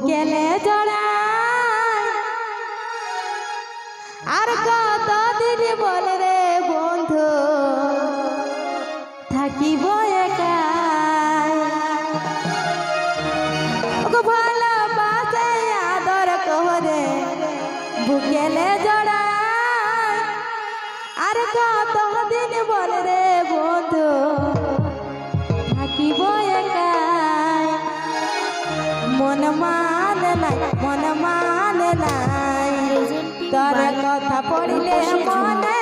গেলে জড়াই আর কত দিন বলে রে বন্ধু, থাকিব ওগো ভালোবাসে আদর করে, বুকেলে জড়াই আর কত দিন বলে রে বন্ধু, থাকিব মন মানে নাই মন মানে নাই। তোর কথা পড়িলে মনে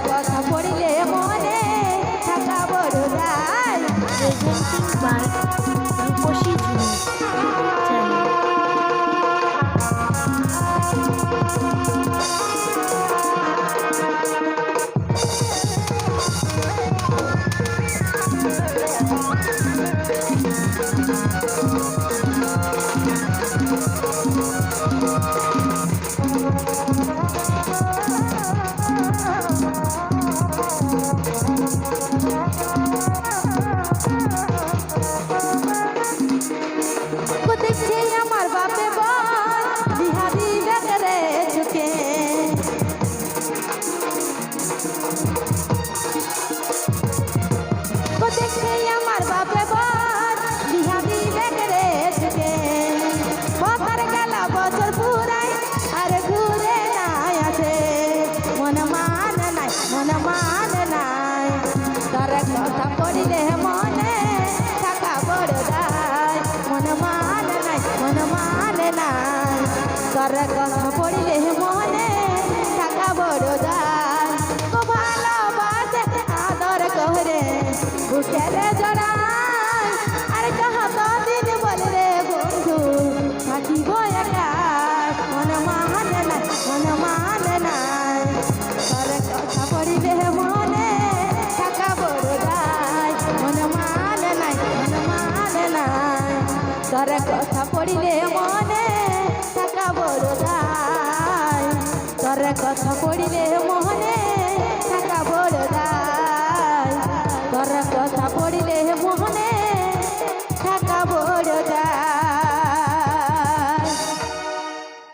তার পড়িলে মনে থাকা বড় দায়। মন মান নাই মন মান নাই। তার পড়িলে মনে さサボリです